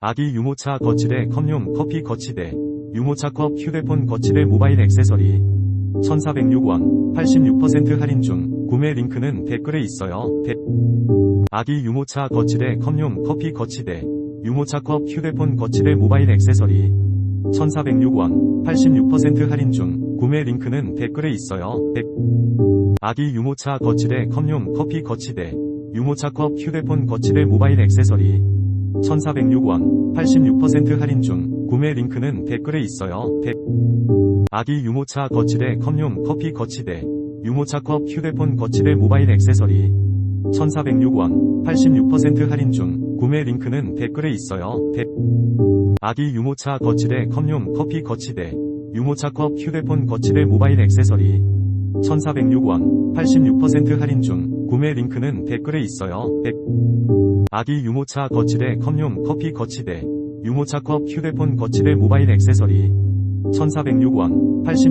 아기 유모차 거치대 컵용 커피 거치대, 유모차 컵 휴대폰 거치대 모바일 액세서리 1406원 86% 할인 중 구매 링크는 댓글에 있어요. 대- 아기 유모차 거치대 컵용 커피 거치대, 유모차 컵 휴대폰 거치대 모바일 액세서리 1406원 86% 할인 중 구매 링크는 댓글에 있어요. 대- 아기 유모차 거치대 컵용 커피 거치대, 유모차 컵 휴대폰 거치대 모바일 액세서리 1406원 86% 할인 중 구매 링크는 댓글에 있어요. 대- 아기 유모차 거치대 컵용 커피 거치대, 유모차 컵 휴대폰 거치대 모바일 액세서리 1406원 86% 할인 중 구매 링크는 댓글에 있어요. 대- 아기 유모차 거치대 컵용 커피 거치대, 유모차 컵 휴대폰 거치대 모바일 액세서리 1406원 86% 할인 중 구매 링크는 댓글에 있어요. 대- 아기 유모차 거치대 컵용 커피 거치대, 유모차 컵 휴대폰 거치대 모바일 액세서리. 1406원 86